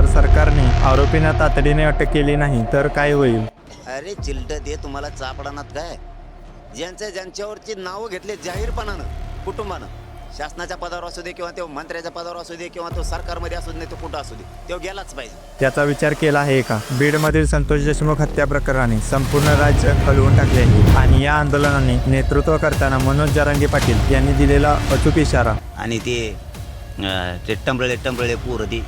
जर सरकारने आरोपींना तातडीने अटक केली नाही तर काय होईल? अरे चिलट दे तुम्हाला चापडानात काय? ज्यांचे ज्यांच्यावरची नावं घेतले जाहीरपणानं कुटुंबानं शासनाच्या पदावर असू दे किंवा तो मंत्र्याच्या पदावर असू दे किंवा तो सरकारमध्ये असू दे तो कुठं असू दे तो गेलाच पाहिजे. त्याचा विचार केला आहे का? बीडमधील संतोष देशमुख हत्या प्रकरणाने संपूर्ण राज्य हलवून टाकले आहे आणि या आंदोलनाने नेतृत्व करताना मनोज जरांगे पाटील यांनी दिलेला अचूक इशारा. आणि ते अं, ते टंबळे टंबळे पोरं ती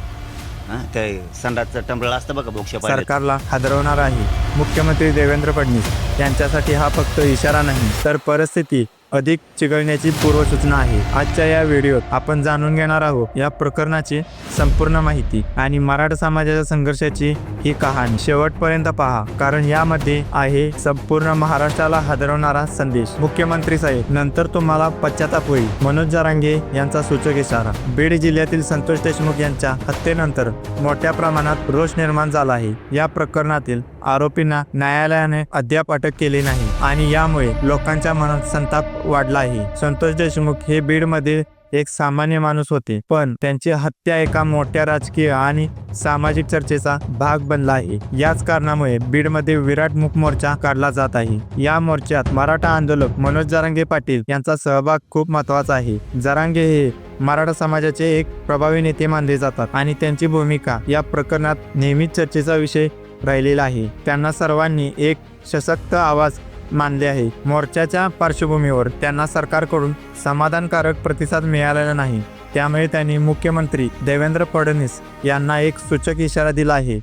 हं, ते संडासचं टंबळ असतं बघा बोक्ष सरकारला हादरवणार आहे. मुख्यमंत्री देवेंद्र फडणवीस यांच्यासाठी हा फक्त इशारा नाही तर परिस्थिती अधिक चिघळण्याची पूर्वसूचना आहे. आजच्या या व्हिडिओत आपण जाणून घेणार आहोत या प्रकरणाची संपूर्ण माहिती आणि मराठा समाजाच्या संघर्षाची ही कहाणी शेवटपर्यंत पहा कारण यामध्ये आहे संपूर्ण महाराष्ट्राला हादरवणारा संदेश. मुख्यमंत्री साहेब नंतर तुम्हाला पश्चाताप होईल. मनोज जरांगे यांचा सूचक इशारा. बीड जिल्ह्यातील संतोष देशमुख यांच्या हत्येनंतर मोठ्या प्रमाणात रोष निर्माण झाला आहे. या प्रकरणातील आरोपींना न्यायालयाने अद्याप अटक केली नाही. आणि यामुळे लोकांच्या मनात संताप वाढला आहे संतोष देशमुख हे बीडमध्ये एक सामान्य माणूस होते पण त्यांची हत्या एका मोठ्या राजकीय आणि सामाजिक चर्चेचा भाग बनला आहे याच कारणामुळे बीडमध्ये विराट मुख मोर्चा काढला जात आहे. या मोर्चात मराठा आंदोलक मनोज जरांगे पाटील यांचा सहभाग खूप महत्त्वाचा आहे. जरांगे हे मराठा समाजाचे एक प्रभावी नेते मानले जातात आणि त्यांची भूमिका या प्रकरणात नेहमीच चर्चेचा विषय राहिलेला आहे. त्यांना सर्वांनी एक सशक्त आवाज मानले आहे. मोर्चाच्या पार्श्वभूमीवर त्यांना सरकारकडून समाधानकारक प्रतिसाद मिळालेला नाही. त्यामुळे त्यांनी मुख्यमंत्री देवेंद्र फडणवीस यांना एक सूचक इशारा दिला आहे.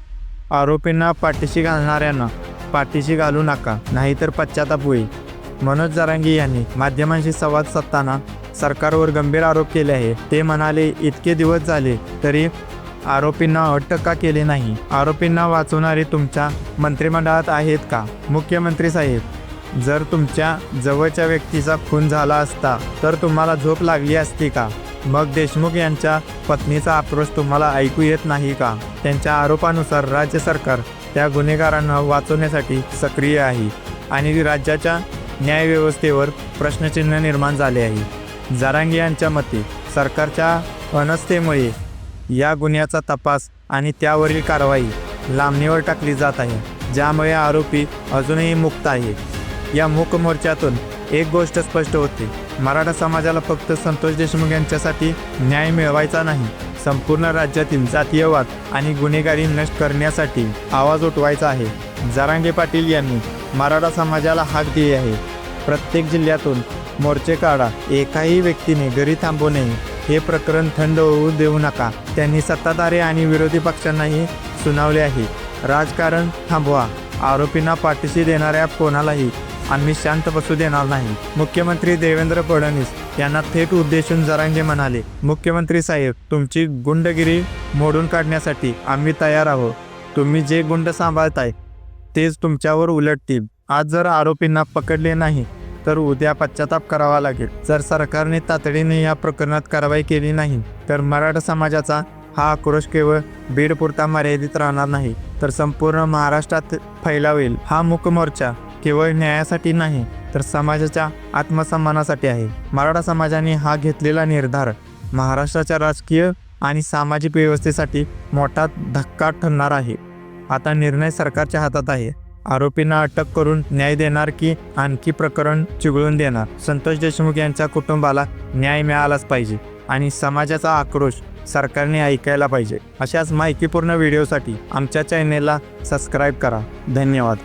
आरोपींना पाठीशी घालणाऱ्यांना पाठीशी घालू नका नाहीतर पश्चाताप होईल. मनोज जारांगी यांनी माध्यमांशी संवाद साधताना सरकारवर गंभीर आरोप केले आहे ते म्हणाले इतके दिवस झाले तरी आरोपींना अटक का केली नाही? आरोपींना वाचवणारे तुमच्या मंत्रिमंडळात आहेत का? मुख्यमंत्री साहेब जर तुमच्या जवळच्या व्यक्तीचा खून झाला असता तर तुम्हाला झोप लागली असती का? मग देशमुख यांच्या पत्नीचा आक्रोश तुम्हाला ऐकू येत नाही का? त्यांच्या आरोपानुसार राज्य सरकार त्या गुन्हेगारांना वाचवण्यासाठी सक्रिय आहे आणि राज्याच्या न्यायव्यवस्थेवर प्रश्नचिन्ह निर्माण झाले आहे. जारांगी यांच्या मते सरकारच्या अनस्थेमुळे या गुन्ह्याचा तपास आणि त्यावरील कारवाई लांबणीवर टाकली जात आहे ज्यामुळे आरोपी अजूनही मुक्त आहे या मूक मोर्चातून एक गोष्ट स्पष्ट होते. मराठा समाजाला फक्त संतोष देशमुख यांच्यासाठी न्याय मिळवायचा नाही. संपूर्ण राज्यातील जातीयवाद आणि गुन्हेगारी नष्ट करण्यासाठी आवाज उठवायचा आहे. जरांगे पाटील यांनी मराठा समाजाला हाक दिली आहे. प्रत्येक जिल्ह्यातून मोर्चे काढा. एकाही व्यक्तीने घरी थांबू नये. हे प्रकरण थंड होऊ देऊ नका. त्यांनी सत्ताधारी आणि विरोधी पक्षांनाही सुनावले आहे. राजकारण थांबवा. आरोपींना पाठीशी देणाऱ्या कोणालाही आम्ही शांत बसू देणार नाही. मुख्यमंत्री देवेंद्र फडणवीस यांना थेट उद्देशून जरांगे म्हणाले मुख्यमंत्री साहेब तुमची गुंडगिरी मोडून काढण्यासाठी आम्ही तयार आहोत. तुम्ही जे गुंड सांभाळताय तेच तुमच्यावर उलटतील. आज जर आरोपींना पकडले नाही तर उद्या पश्चाताप करावा लागेल. जर सरकारने तातडीने या प्रकरणात कारवाई केली नाही तर मराठा समाजाचा हा आक्रोश केवळ बीडपुरता मर्यादित राहणार नाही तर संपूर्ण महाराष्ट्रात फैलावेल हा मूक मोर्चा. केवळ न्यायासाठी नाही तर समाजाच्या आत्मसन्मानासाठी आहे. मराठा समाजाने हा घेतलेला निर्धार महाराष्ट्राच्या राजकीय आणि सामाजिक व्यवस्थेसाठी मोठा धक्का ठरणार आहे. आता निर्णय सरकारच्या हातात आहे. आरोपींना अटक करून न्याय देणार की आणखी प्रकरण चिघळून देणार? संतोष देशमुख यांच्या कुटुंबाला न्याय मिळालाच पाहिजे आणि समाजाचा आक्रोश सरकारने ऐकायला पाहिजे. अशाच माहितीपूर्ण व्हिडिओसाठी आमच्या चॅनेलला सबस्क्राईब करा. धन्यवाद.